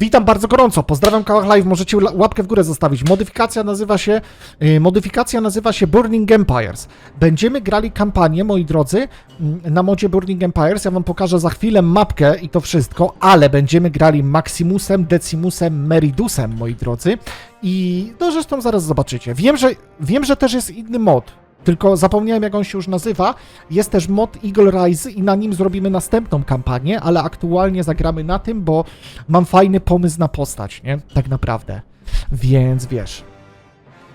Witam bardzo gorąco, pozdrawiam Kałach Live, możecie łapkę w górę zostawić. Modyfikacja nazywa się, y, modyfikacja nazywa się Burning Empires. Będziemy grali kampanię, moi drodzy, mm, na modzie Burning Empires. Ja wam pokażę za chwilę mapkę i to wszystko, ale będziemy grali Maximusem, Decimusem, Meridusem, moi drodzy. I no zresztą zaraz zobaczycie. Wiem, że, wiem, że też jest inny mod. Tylko zapomniałem, jak on się już nazywa. Jest też mod Eagle Rise i na nim zrobimy następną kampanię, ale aktualnie zagramy na tym, bo mam fajny pomysł na postać, nie? Tak naprawdę. Więc wiesz.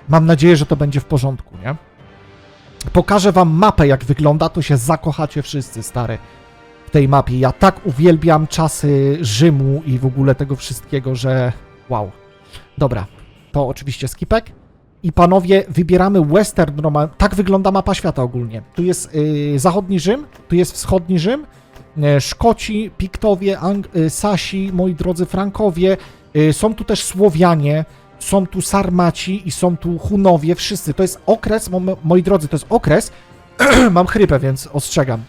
Mam nadzieję, że to będzie w porządku, nie? Pokażę wam mapę, jak wygląda, to się zakochacie wszyscy, stary, w tej mapie. Ja tak uwielbiam czasy Rzymu i w ogóle tego wszystkiego, że wow. Dobra, to oczywiście skipek. I panowie, wybieramy Western Roman. Tak wygląda mapa świata ogólnie. Tu jest y, zachodni Rzym, tu jest wschodni Rzym, y, Szkoci, Piktowie, Ang- y, Sasi, moi drodzy Frankowie, są tu też Słowianie, są tu Sarmaci i są tu Hunowie, wszyscy. To jest okres, mo- moi drodzy, to jest okres, mam chrypę, więc ostrzegam.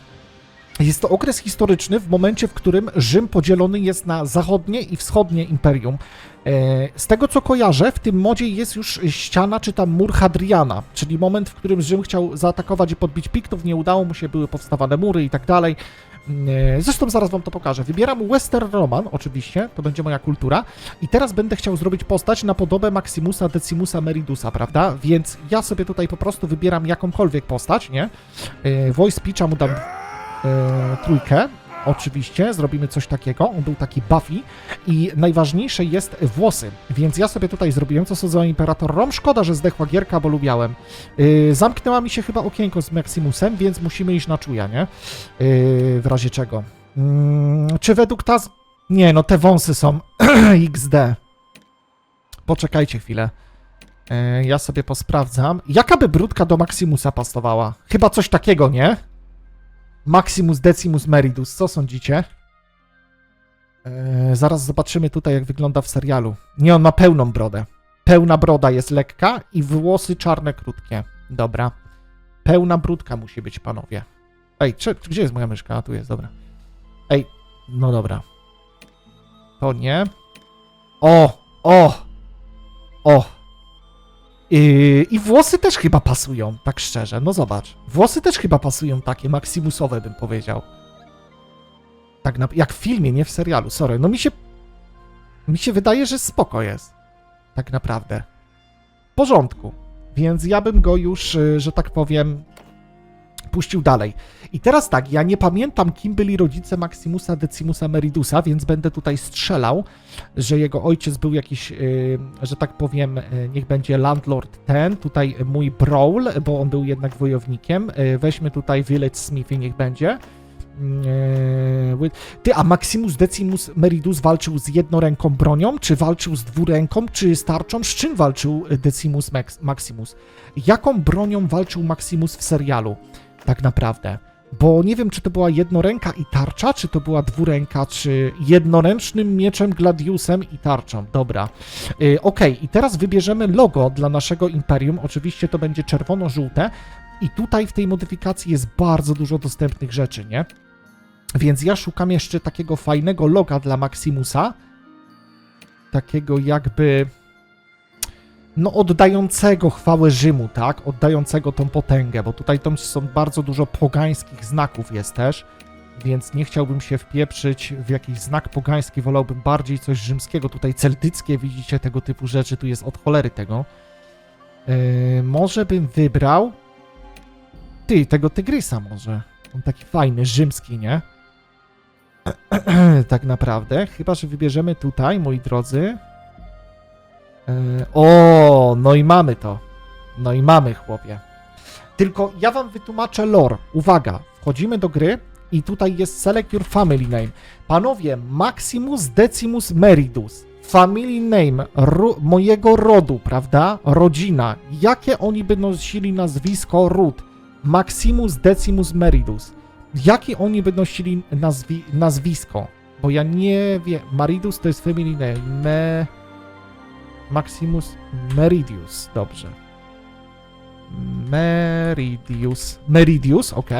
Jest to okres historyczny w momencie, w którym Rzym podzielony jest na zachodnie i wschodnie imperium. E, Z tego co kojarzę, w tym modzie jest już ściana czy tam mur Hadriana, czyli moment, w którym Rzym chciał zaatakować i podbić Piktów, nie udało mu się, były powstawane mury i tak dalej. E, Zresztą zaraz wam to pokażę. Wybieram Western Roman, oczywiście, to będzie moja kultura. I teraz będę chciał zrobić postać na podobę Maximusa, Decimusa, Meridusa, prawda? Więc ja sobie tutaj po prostu wybieram jakąkolwiek postać, nie? E, Voice Pitcha mu dam e, trójkę. Oczywiście, zrobimy coś takiego. On był taki Buffy. I najważniejsze jest włosy. Więc ja sobie tutaj zrobiłem, co sądzę Imperator Rom. Szkoda, że zdechła gierka, bo lubiałem. Yy, zamknęła mi się chyba okienko z Maximusem, więc musimy iść na czuja, nie? Yy, w razie czego. Mm, czy według Taz... Nie, no te wąsy są XD. Poczekajcie chwilę. Yy, ja sobie posprawdzam. Jaka by brudka do Maximusa pasowała? Chyba coś takiego, nie? Maximus Decimus Meridus, co sądzicie? Eee, zaraz zobaczymy tutaj, jak wygląda w serialu. Nie, on ma pełną brodę. Pełna broda jest lekka i włosy czarne, krótkie. Dobra. Pełna brudka musi być, panowie. Ej, czy, gdzie jest moja myszka? A, tu jest, dobra. Ej, no dobra. To nie. O, o, o. Yy, I włosy też chyba pasują, tak szczerze. No zobacz. Włosy też chyba pasują takie maximusowe, bym powiedział. Tak na, jak w filmie, nie w serialu. Sorry. No mi się. Mi się wydaje, że spoko jest. Tak naprawdę. W porządku. Więc ja bym go już, y, że tak powiem, puścił dalej. I teraz tak, ja nie pamiętam, kim byli rodzice Maximusa Decimusa Meridusa, więc będę tutaj strzelał, że jego ojciec był jakiś, y, że tak powiem, y, niech będzie Landlord ten, tutaj mój Brawl, bo on był jednak wojownikiem. Y, Weźmy tutaj Village Smith i niech będzie. Ty, a Maximus Decimus Meridus walczył z jednoręką bronią, czy walczył z dwuręką, czy z tarczą? Z czym walczył Decimus Max, Maximus? Jaką bronią walczył Maximus w serialu? Tak naprawdę. Bo nie wiem, czy to była jednoręka i tarcza, czy to była dwuręka, czy jednoręcznym mieczem, gladiusem i tarczą. Dobra. Yy, Okej, i teraz wybierzemy logo dla naszego imperium. Oczywiście to będzie czerwono-żółte. I tutaj w tej modyfikacji jest bardzo dużo dostępnych rzeczy, nie? Więc ja szukam jeszcze takiego fajnego loga dla Maximusa. Takiego jakby. No, oddającego chwałę Rzymu, tak? Oddającego tą potęgę, bo tutaj tam są bardzo dużo pogańskich znaków jest też. Więc nie chciałbym się wpieprzyć w jakiś znak pogański, wolałbym bardziej coś rzymskiego. Tutaj celtyckie, widzicie, tego typu rzeczy, tu jest od cholery tego. Yy, może bym wybrał. Ty, tego tygrysa może. On taki fajny, rzymski, nie? tak naprawdę. Chyba, że wybierzemy tutaj, moi drodzy. E, o, no i mamy to. No i mamy, chłopie. Tylko ja wam wytłumaczę lore. Uwaga, wchodzimy do gry i tutaj jest select your family name. Panowie, Maximus Decimus Meridus. Family name ro, mojego rodu, prawda? Rodzina. Jakie oni by nosili nazwisko ród? Maximus Decimus Meridus. Jakie oni by nosili nazwi nazwisko? Bo ja nie wiem. Maridus to jest family name. Me... Maximus Meridius. Dobrze. Meridius. Meridius, ok.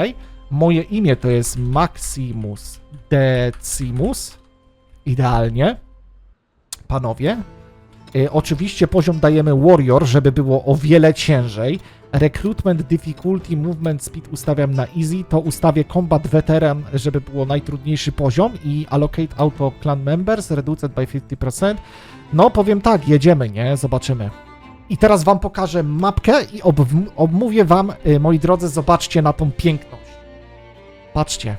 Moje imię to jest Maximus Decimus. Idealnie. panowie. Y, oczywiście poziom dajemy Warrior, żeby było o wiele ciężej. Recruitment Difficulty Movement Speed ustawiam na Easy, to ustawię Combat Veteran, żeby było najtrudniejszy poziom i Allocate Auto Clan Members, Reduced by 50%. No powiem tak, jedziemy, nie? Zobaczymy. I teraz wam pokażę mapkę i obm- obmówię wam, y, moi drodzy, zobaczcie na tą piękność. Patrzcie.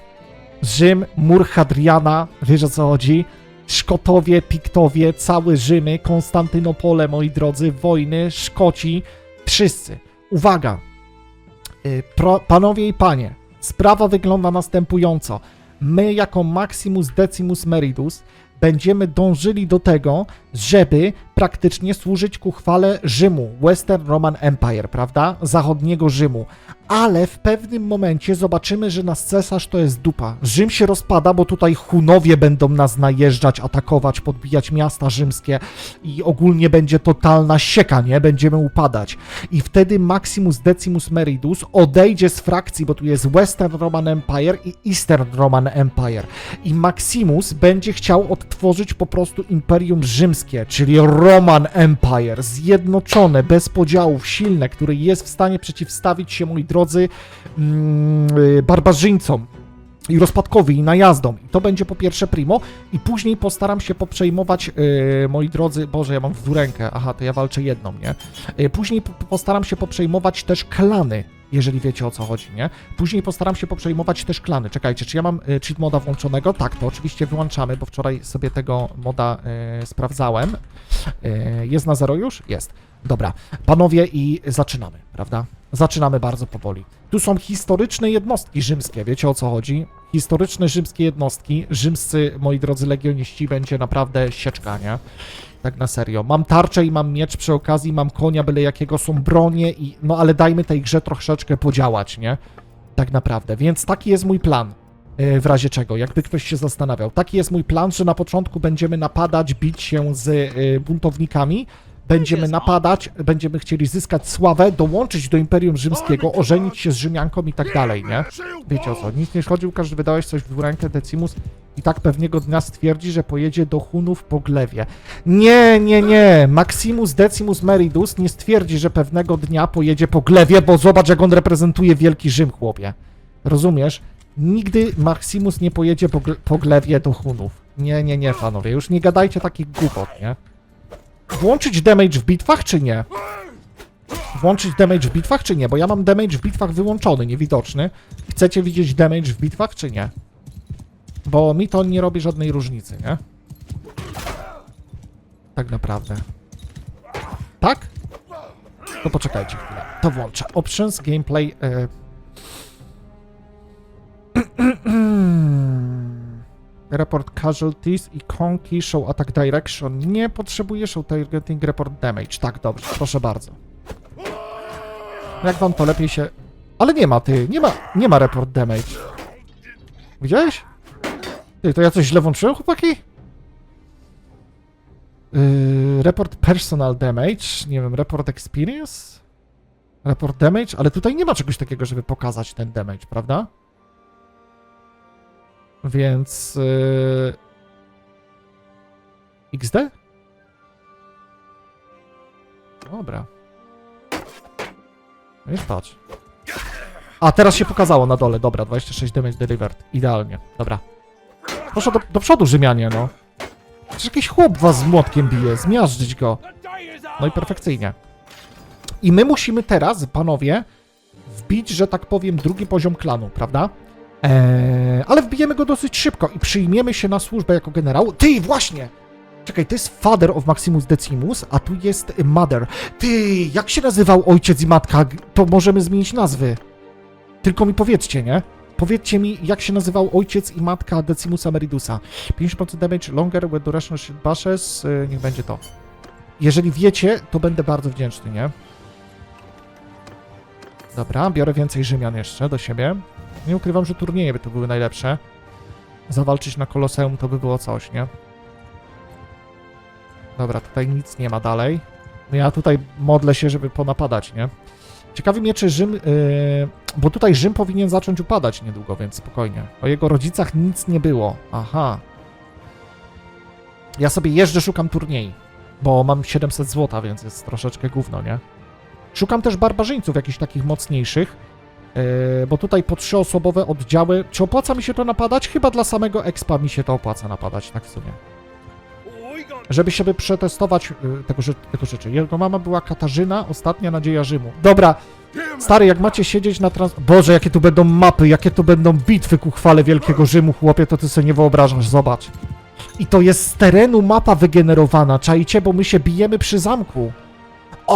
Rzym, mur Hadriana, wiesz o co chodzi? Szkotowie, Piktowie, cały Rzymy, Konstantynopole, moi drodzy, wojny, Szkoci, wszyscy. Uwaga, Y, pro, panowie i panie, sprawa wygląda następująco. My, jako Maximus Decimus Meridus, będziemy dążyli do tego, żeby praktycznie służyć ku chwale Rzymu, Western Roman Empire, prawda? Zachodniego Rzymu. Ale w pewnym momencie zobaczymy, że nasz cesarz to jest dupa. Rzym się rozpada, bo tutaj Hunowie będą nas najeżdżać, atakować, podbijać miasta rzymskie i ogólnie będzie totalna sieka, nie? Będziemy upadać. I wtedy Maximus Decimus Meridus odejdzie z frakcji, bo tu jest Western Roman Empire i Eastern Roman Empire. I Maximus będzie chciał odtworzyć po prostu Imperium Rzymskie, czyli Roman Empire, zjednoczone, bez podziałów, silne, które jest w stanie przeciwstawić się, moi drodzy, mm, y, barbarzyńcom i rozpadkowi, i najazdom. I to będzie po pierwsze primo, i później postaram się poprzejmować, yy, moi drodzy, Boże, ja mam w rękę, aha, to ja walczę jedną, nie? Yy, później po- postaram się poprzejmować też klany, jeżeli wiecie o co chodzi, nie? Później postaram się poprzejmować też klany. Czekajcie, czy ja mam y, cheat moda włączonego? Tak, to oczywiście wyłączamy, bo wczoraj sobie tego moda y, sprawdzałem. Y, jest na zero już? Jest. Dobra, panowie i zaczynamy, prawda? Zaczynamy bardzo powoli. Tu są historyczne jednostki rzymskie, wiecie o co chodzi? Historyczne rzymskie jednostki, rzymscy, moi drodzy legioniści, będzie naprawdę sieczka, nie? Tak na serio. Mam tarczę i mam miecz przy okazji, mam konia byle jakiego, są bronie i... No ale dajmy tej grze troszeczkę podziałać, nie? Tak naprawdę. Więc taki jest mój plan. e, W razie czego, jakby ktoś się zastanawiał. Taki jest mój plan, że na początku będziemy napadać, bić się z e, buntownikami, będziemy napadać, będziemy chcieli zyskać sławę, dołączyć do Imperium Rzymskiego, ożenić się z Rzymianką i tak dalej, nie? Wiecie o co, nic nie chodził, każdy wydałeś coś w rękę Decimus i tak pewnego dnia stwierdzi, że pojedzie do Hunów po Glewie. Nie, nie, nie, Maximus Decimus Meridus nie stwierdzi, że pewnego dnia pojedzie po Glewie, bo zobacz jak on reprezentuje Wielki Rzym, chłopie. Rozumiesz? Nigdy Maximus nie pojedzie po, Gle- po Glewie do Hunów. Nie, nie, nie, panowie, już nie gadajcie takich głupot, nie? Włączyć damage w bitwach, czy nie? Włączyć damage w bitwach, czy nie? Bo ja mam damage w bitwach wyłączony, niewidoczny. Chcecie widzieć damage w bitwach, czy nie? Bo mi to nie robi żadnej różnicy, nie? Tak naprawdę. Tak? To poczekajcie chwilę. To włączę. Options, gameplay. E... Report casualties, ikonki, show attack direction. Nie potrzebuję show targeting report damage. Tak, dobrze, proszę bardzo. Jak wam to lepiej się... Ale nie ma, ty, nie ma, nie ma report damage. Widziałeś? Ty, to ja coś źle włączyłem, chłopaki? Yy, report personal damage, nie wiem, report experience? Report damage, ale tutaj nie ma czegoś takiego, żeby pokazać ten damage, prawda? Więc... Yy... XD? Dobra. No Już patrz. A, teraz się pokazało na dole. Dobra, 26 damage delivered. Idealnie. Dobra. Proszę do, do przodu, Rzymianie, no. Przecież jakiś chłop was z młotkiem bije. Zmiażdżyć go. No i perfekcyjnie. I my musimy teraz, panowie, wbić, że tak powiem, drugi poziom klanu, prawda? Eee, ale wbijemy go dosyć szybko i przyjmiemy się na służbę jako generał. Ty, właśnie! Czekaj, to jest Father of Maximus Decimus, a tu jest Mother. Ty, jak się nazywał ojciec i matka? To możemy zmienić nazwy. Tylko mi powiedzcie, nie? Powiedzcie mi, jak się nazywał ojciec i matka Decimusa Meridusa. 50% damage longer with duration bashes. Yy, niech będzie to. Jeżeli wiecie, to będę bardzo wdzięczny, nie? Dobra, biorę więcej Rzymian jeszcze do siebie. Nie ukrywam, że turnieje by to były najlepsze. Zawalczyć na Koloseum to by było coś, nie? Dobra, tutaj nic nie ma dalej. No ja tutaj modlę się, żeby ponapadać, nie? Ciekawi mnie, czy Rzym... Yy, bo tutaj Rzym powinien zacząć upadać niedługo, więc spokojnie. O jego rodzicach nic nie było. Aha. Ja sobie jeżdżę, szukam turniej, bo mam 700 złota, więc jest troszeczkę gówno, nie? Szukam też barbarzyńców jakichś takich mocniejszych, bo tutaj po trzyosobowe oddziały... Czy opłaca mi się to napadać? Chyba dla samego expa mi się to opłaca napadać, tak w sumie. Żeby sobie przetestować yy, tego, tego rzeczy. Jego mama była Katarzyna, ostatnia nadzieja Rzymu. Dobra, stary, jak macie siedzieć na trans... Boże, jakie tu będą mapy, jakie tu będą bitwy ku chwale Wielkiego Rzymu, chłopie, to ty sobie nie wyobrażasz, zobacz. I to jest z terenu mapa wygenerowana, czajcie, bo my się bijemy przy zamku.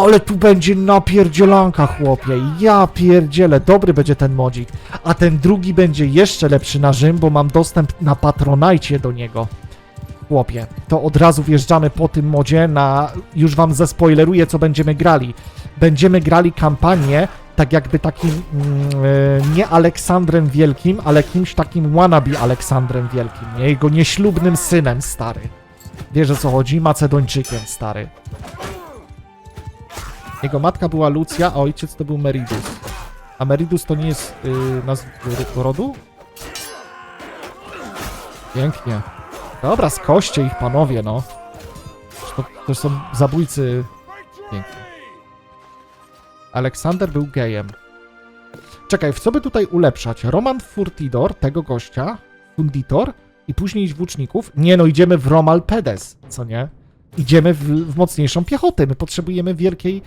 Ale tu będzie napierdzielanka, chłopie. Ja pierdzielę, dobry będzie ten modzik. A ten drugi będzie jeszcze lepszy na Rzym, bo mam dostęp na Patronajcie do niego. Chłopie, to od razu wjeżdżamy po tym modzie na... Już wam zespoileruję, co będziemy grali. Będziemy grali kampanię tak jakby takim mm, e, nie Aleksandrem Wielkim, ale kimś takim wannabe Aleksandrem Wielkim, nie? Jego nieślubnym synem, stary. Wiesz o co chodzi? Macedończykiem, stary. Jego matka była Lucja, a ojciec to był Meridus. A Meridus to nie jest yy, nazw ro- rodu? Pięknie. Dobra, skoście ich panowie, no. To, to są zabójcy. Pięknie. Aleksander był gejem. Czekaj, w co by tutaj ulepszać? Roman Furtidor, tego gościa, Funditor i później włóczników? Nie no, idziemy w Romal Pedes, co nie? Idziemy w, w mocniejszą piechotę. My potrzebujemy wielkiej,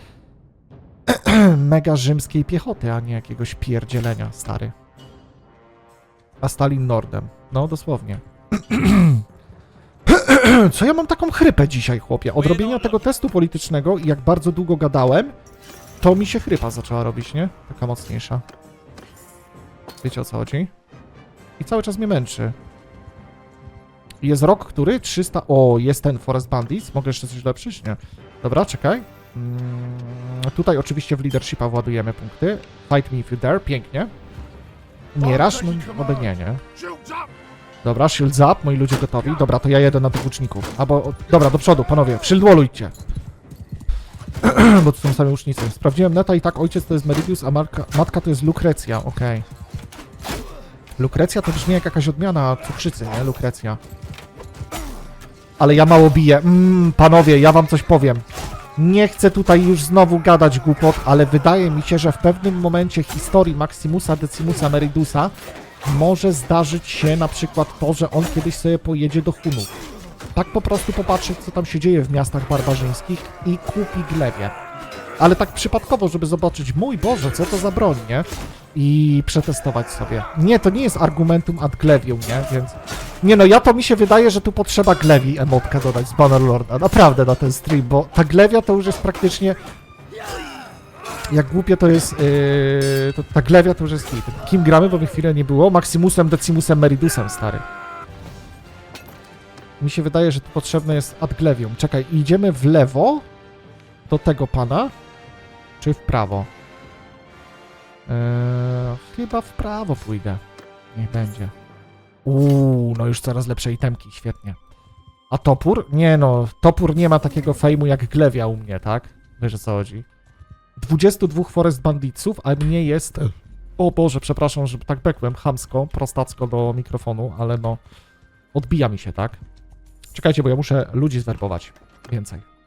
mega rzymskiej piechoty, a nie jakiegoś pierdzielenia, stary. A Stalin Nordem. No, dosłownie. Co ja mam taką chrypę dzisiaj, chłopie? Od robienia tego testu politycznego i jak bardzo długo gadałem, to mi się chrypa zaczęła robić, nie? Taka mocniejsza. Wiecie o co chodzi? I cały czas mnie męczy. Jest rok, który? 300... O, jest ten Forest Bandits. Mogę jeszcze coś lepszyć? Nie. Dobra, czekaj. Mm, tutaj oczywiście w leadershipa władujemy punkty. Fight me if you dare. Pięknie. Nie rasz? No, oby nie, nie. Dobra, shields up, moi ludzie gotowi. Dobra, to ja jedę na tych łuczników. Albo, dobra, do przodu, panowie, shield wallujcie. Bo tu są same łucznicy. Sprawdziłem neta i tak ojciec to jest Meridius, a marka, matka to jest Lukrecja, okej. Lukrecja to brzmi jak jakaś odmiana cukrzycy, nie? Lukrecja. Ale ja mało biję. Mm, panowie, ja wam coś powiem. Nie chcę tutaj już znowu gadać głupot, ale wydaje mi się, że w pewnym momencie historii Maximusa Decimusa Meridusa może zdarzyć się na przykład to, że on kiedyś sobie pojedzie do Hunów. Tak po prostu popatrzeć, co tam się dzieje w miastach barbarzyńskich i kupi glewie. Ale tak przypadkowo, żeby zobaczyć, mój Boże, co to za broń, nie? I przetestować sobie. Nie, to nie jest argumentum ad glevium, nie? Więc... Nie no, ja to mi się wydaje, że tu potrzeba glewi emotkę dodać z Bannerlorda. Naprawdę na ten stream, bo ta glewia to już jest praktycznie... Jak głupie to jest, yy, to ta glewia to już jest hit. Kim gramy, bo mi chwilę nie było? Maximusem, Decimusem, Meridusem, stary. Mi się wydaje, że tu potrzebne jest adglevium. Czekaj, idziemy w lewo do tego pana, czy w prawo? Eee, chyba w prawo pójdę. Niech będzie. Uuu, no już coraz lepsze itemki, świetnie. A topór? Nie no, topór nie ma takiego fejmu jak glewia u mnie, tak? Wiesz o co chodzi? 22 Forest Banditsów, a mnie jest... O Boże, przepraszam, że tak bekłem chamsko, prostacko do mikrofonu, ale no... Odbija mi się, tak? Czekajcie, bo ja muszę ludzi zwerbować. Więcej.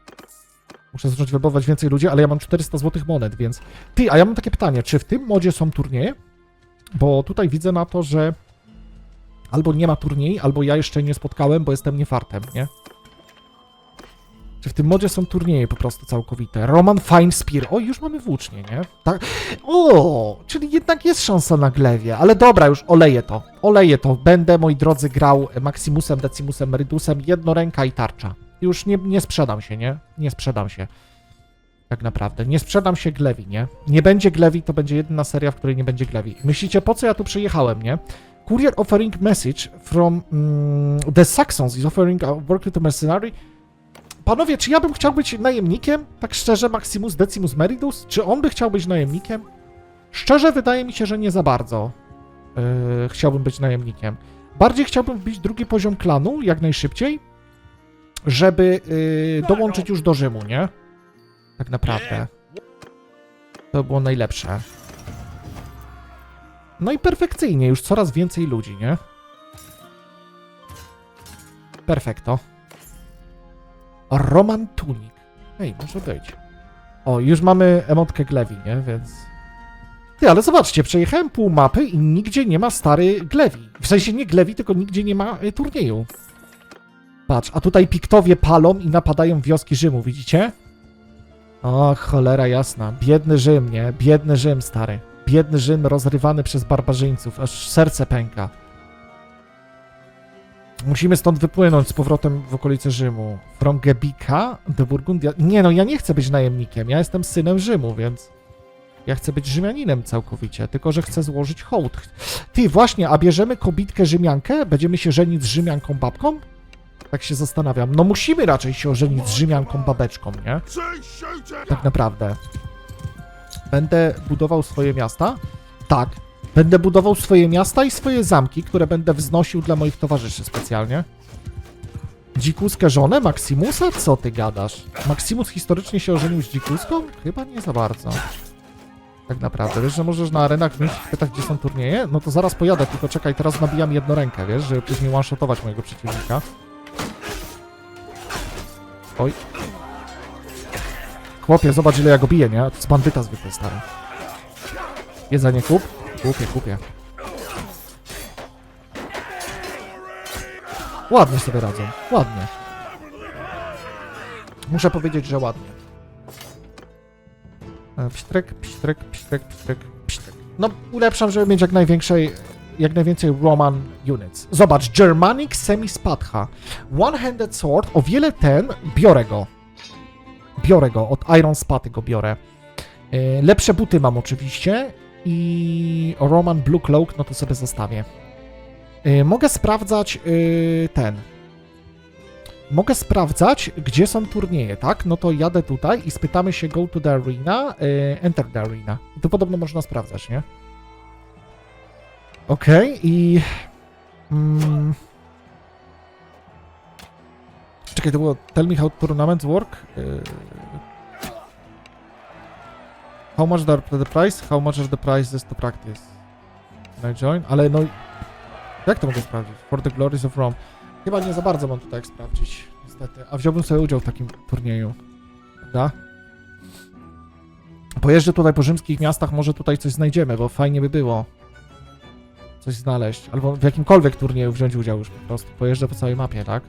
Muszę zacząć werbować więcej ludzi, ale ja mam 400 złotych monet, więc... Ty, a ja mam takie pytanie, czy w tym modzie są turnieje? Bo tutaj widzę na to, że albo nie ma turniej, albo ja jeszcze nie spotkałem, bo jestem niefartem, nie? Czy w tym modzie są turnieje po prostu całkowite? Roman Fine Spear. O, już mamy włócznie, nie? Tak. O, czyli jednak jest szansa na glewie. Ale dobra, już oleję to. Oleję to. Będę, moi drodzy, grał Maximusem, Decimusem, Meridusem, jednoręka i tarcza. Już nie, nie sprzedam się, nie? Nie sprzedam się. Tak naprawdę. Nie sprzedam się Glewi, nie? Nie będzie Glewi, to będzie jedyna seria, w której nie będzie Glewi. Myślicie, po co ja tu przyjechałem, nie? Courier offering message from mm, the Saxons is offering a work to mercenary. Panowie, czy ja bym chciał być najemnikiem? Tak szczerze, Maximus Decimus Meridus? Czy on by chciał być najemnikiem? Szczerze, wydaje mi się, że nie za bardzo yy, chciałbym być najemnikiem. Bardziej chciałbym wbić drugi poziom klanu, jak najszybciej, żeby yy, dołączyć już do Rzymu, nie? Tak naprawdę. To było najlepsze. No i perfekcyjnie, już coraz więcej ludzi, nie? Perfekto. Roman Tunik. Ej, może być. O, już mamy emotkę Glewi, nie? Więc... Ty, ale zobaczcie, przejechałem pół mapy i nigdzie nie ma stary Glewi. W sensie nie Glewi, tylko nigdzie nie ma y, turnieju. Patrz, a tutaj piktowie palą i napadają wioski Rzymu, widzicie? O, cholera jasna. Biedny Rzym, nie? Biedny Rzym, stary. Biedny Rzym rozrywany przez barbarzyńców, aż serce pęka. Musimy stąd wypłynąć z powrotem w okolice Rzymu. From Gebika do Burgundia. Nie no, ja nie chcę być najemnikiem. Ja jestem synem Rzymu, więc ja chcę być Rzymianinem całkowicie, tylko że chcę złożyć hołd. Ty, właśnie, a bierzemy kobitkę Rzymiankę? Będziemy się żenić z Rzymianką babką? Tak się zastanawiam. No musimy raczej się ożenić z Rzymianką babeczką, nie? Tak naprawdę. Będę budował swoje miasta? Tak. Będę budował swoje miasta i swoje zamki, które będę wznosił dla moich towarzyszy specjalnie. Dzikuskę żonę Maximusa? Co ty gadasz? Maximus historycznie się ożenił z dzikuską? Chyba nie za bardzo. Tak naprawdę. Wiesz, że możesz na arenach i pytać, gdzie są turnieje? No to zaraz pojadę, tylko czekaj, teraz nabijam jedną rękę, wiesz, żeby później one-shotować mojego przeciwnika. Oj. Chłopie, zobacz ile ja go biję, nie? Jest bandyta zwykły, stary. Jedzenie kup? Kupię, kupię. Ładnie sobie radzą, ładnie. Muszę powiedzieć, że ładnie. E, Pstrek, pstrek, pstrek, pstrek, pstrek. No, ulepszam, żeby mieć jak największej, jak najwięcej Roman units. Zobacz, Germanic Semi-Spadcha. One-handed sword, o wiele ten, biorę go. Biorę go, od Iron Spaty go biorę. E, Lepsze buty mam oczywiście i Roman Blue Cloak, no to sobie zostawię. E, Mogę sprawdzać e, ten. Mogę sprawdzać, gdzie są turnieje, tak? No to jadę tutaj i spytamy się go to the arena, enter the arena. To podobno można sprawdzać, nie? Okej, i... Mm, czekaj, to było tell me how tournaments work? E, how much the, the price? How much is the price to practice? Can I join? Ale no... Jak to mogę sprawdzić? For the glories of Rome. Chyba nie za bardzo mam tutaj jak sprawdzić, niestety. A wziąłbym sobie udział w takim turnieju. Prawda? Pojeżdżę tutaj po rzymskich miastach, może tutaj coś znajdziemy, bo fajnie by było coś znaleźć. Albo w jakimkolwiek turnieju wziąć udział już po prostu. Pojeżdżę po całej mapie, tak?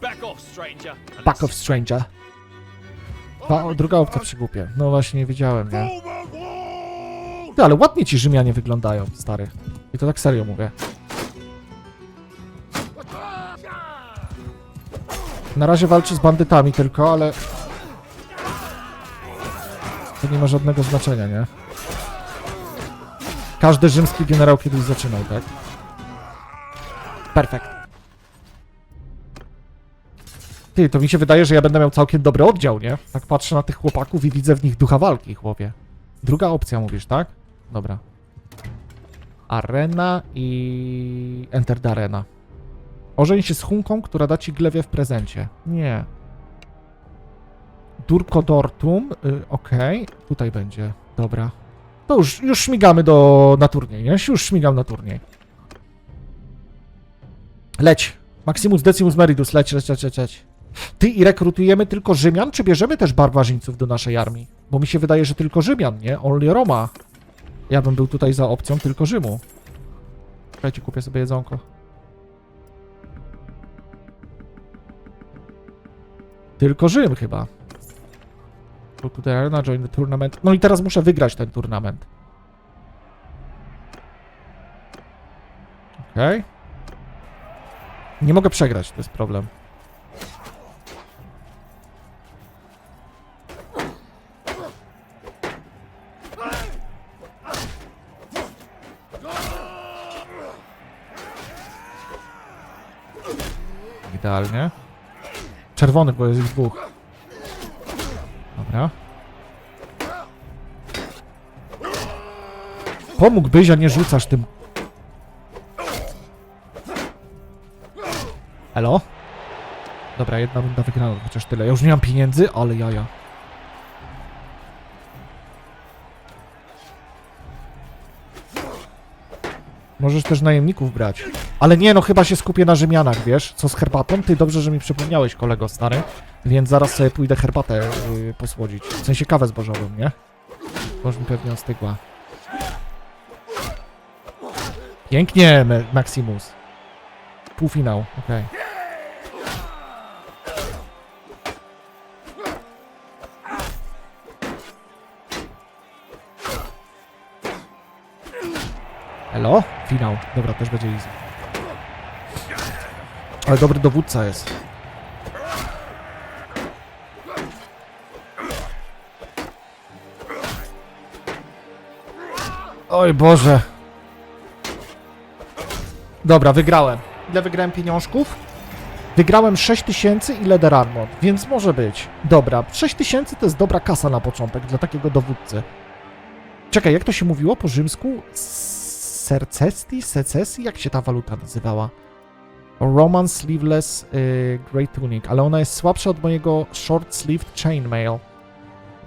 Back off, stranger. Back of Stranger. Pa, druga opcja przy głupie. No właśnie, nie wiedziałem, nie? Ty, ale ładnie ci Rzymianie wyglądają, stary. I to tak serio mówię. Na razie walczy z bandytami tylko, ale... To nie ma żadnego znaczenia, nie? Każdy rzymski generał kiedyś zaczynał, tak? Perfekt. Ty, to mi się wydaje, że ja będę miał całkiem dobry oddział, nie? Tak patrzę na tych chłopaków i widzę w nich ducha walki, chłopie. Druga opcja mówisz, tak? Dobra. Arena i... Enter the Arena. Ożeń się z Hunką, która da ci glewie w prezencie. Nie. Durkodortum, y, okej. Tutaj będzie, dobra. To już, już śmigamy do, na turniej, nie? Już śmigam na turniej. Leć. Maximus Decimus Meridus, leć, leć, leć, leć, leć. Ty i rekrutujemy tylko Rzymian, czy bierzemy też barbarzyńców do naszej armii? Bo mi się wydaje, że tylko Rzymian, nie? Only Roma. Ja bym był tutaj za opcją tylko Rzymu. Czekajcie, kupię sobie jedzonko. Tylko Rzym chyba. Go to the arena, join the tournament. No i teraz muszę wygrać ten turnament. Okej. Nie mogę przegrać, to jest problem. Idealnie. Czerwony, bo jest ich dwóch. Dobra. Pomógłbyś, a nie rzucasz tym. Elo? Dobra, jedna runda wygrana, chociaż tyle. Ja już nie mam pieniędzy, ale jaja. Możesz też najemników brać. Ale nie, no chyba się skupię na Rzymianach, wiesz? Co z herbatą? Ty, dobrze, że mi przypomniałeś, kolego stary. Więc zaraz sobie pójdę herbatę yy, posłodzić. W sensie kawę zbożową, nie? Może mi pewnie ostygła. Pięknie, Maximus. Półfinał, okej. Elo? Finał. Dobra, też będzie easy. Ale dobry dowódca jest. Oj Boże. Dobra, wygrałem. Ile wygrałem pieniążków? Wygrałem 6000 i Leather Armor, więc może być. Dobra, 6000 to jest dobra kasa na początek dla takiego dowódcy. Czekaj, jak to się mówiło po rzymsku? Sercesti? Secessi? Jak się ta waluta nazywała? Roman Sleeveless y, Grey Tunic, ale ona jest słabsza od mojego Short Sleeved Chainmail,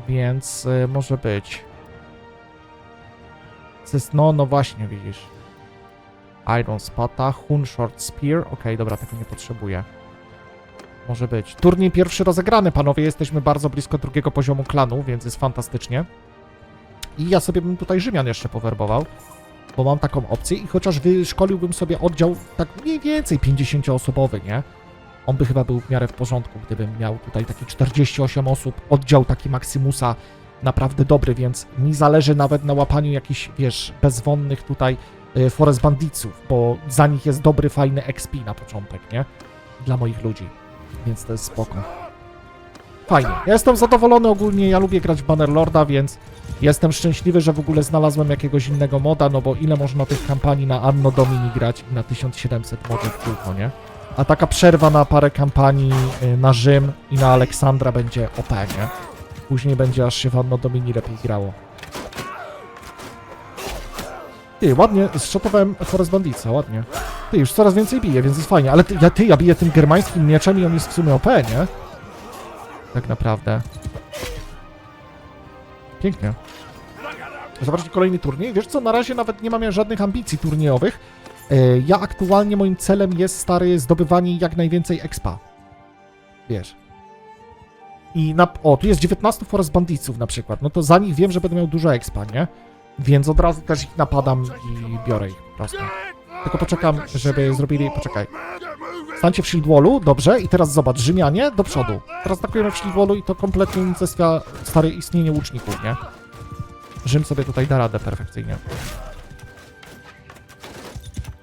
więc y, może być. No, no właśnie, widzisz. Iron Spata, Hun Short Spear, okej, dobra, tego nie potrzebuję. Może być. Turniej pierwszy rozegrany, panowie, jesteśmy bardzo blisko drugiego poziomu klanu, więc jest fantastycznie. I ja sobie bym tutaj Rzymian jeszcze powerbował, bo mam taką opcję i chociaż wyszkoliłbym sobie oddział tak mniej więcej 50-osobowy, nie? On by chyba był w miarę w porządku, gdybym miał tutaj taki 48 osób, oddział taki Maximusa naprawdę dobry, więc mi zależy nawet na łapaniu jakichś, wiesz, bezwonnych tutaj y, Forest Banditsów, bo za nich jest dobry, fajny XP na początek, nie? Dla moich ludzi, więc to jest spoko. Fajnie. Ja jestem zadowolony ogólnie, ja lubię grać w Bannerlorda, więc jestem szczęśliwy, że w ogóle znalazłem jakiegoś innego moda, no bo ile można tych kampanii na Anno Domini grać i na 1700 modów w kółko, nie? A taka przerwa na parę kampanii y, na Rzym i na Aleksandra będzie OP, nie? Później będzie aż się w Anno Domini lepiej grało. Ty, ładnie, zszotowałem Forest Banditsa, ładnie. Ty, już coraz więcej bije, więc jest fajnie, ale ty, ja, ty, ja biję tym germańskim mieczem i on jest w sumie OP, nie? Tak naprawdę. Pięknie. Zobaczcie kolejny turniej. Wiesz co, na razie nawet nie mam żadnych ambicji turniejowych. E, Ja aktualnie moim celem jest, stary, zdobywanie jak najwięcej expa. Wiesz. I na... O, tu jest 19 Forest Banditsów na przykład. No to za nich wiem, że będę miał dużo expa, nie? Więc od razu też ich napadam i biorę ich po. Tylko poczekam, żeby zrobili... Poczekaj. Stańcie w shield wallu, dobrze. I teraz zobacz, Rzymianie do przodu. Teraz atakujemy w shield wallu i to kompletnie unicestwia stare istnienie łuczników, nie? Rzym sobie tutaj da radę perfekcyjnie.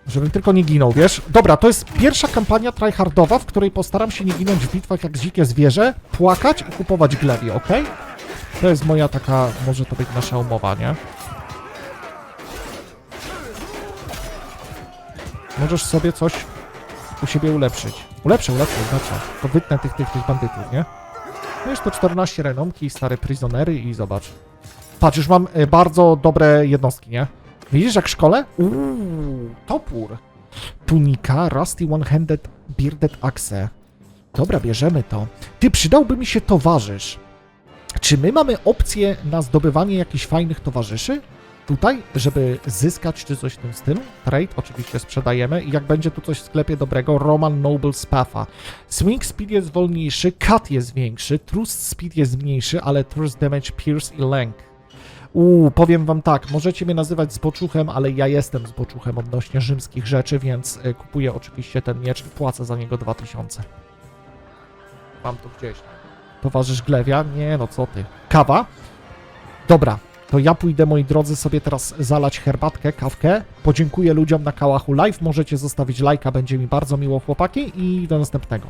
Żebym tylko nie ginął, wiesz? Dobra, to jest pierwsza kampania tryhardowa, w której postaram się nie ginąć w bitwach jak dzikie zwierzę, płakać i kupować glewie, ok? To jest moja taka, może to być nasza umowa, nie? Możesz sobie coś u siebie ulepszyć. Ulepszę, ulepszę, ulepszę. To wytnę tych, tych, tych bandytów, nie? No to 14 renomki, stare prisonery i zobacz. Patrz, już mam e, bardzo dobre jednostki, nie? Widzisz jak w szkole? Uuu, topór. Tunika, Rusty One-Handed Bearded Axe. Dobra, bierzemy to. Ty, przydałby mi się towarzysz. Czy my mamy opcję na zdobywanie jakichś fajnych towarzyszy? Tutaj, żeby zyskać czy coś w tym stylu? Trade oczywiście sprzedajemy i jak będzie tu coś w sklepie dobrego, Roman Noble Spaffa. Swing speed jest wolniejszy, cut jest większy, thrust speed jest mniejszy, ale thrust damage, pierce i length. Uuu, powiem wam tak, możecie mnie nazywać zboczuchem, ale ja jestem zboczuchem odnośnie rzymskich rzeczy, więc y, kupuję oczywiście ten miecz płacę za niego 2000. Mam to gdzieś. Towarzysz Glewia? Nie, no co ty. Kawa? Dobra, to ja pójdę, moi drodzy, sobie teraz zalać herbatkę, kawkę. Podziękuję ludziom na Kałachu Live. Możecie zostawić lajka, będzie mi bardzo miło, chłopaki, i do następnego.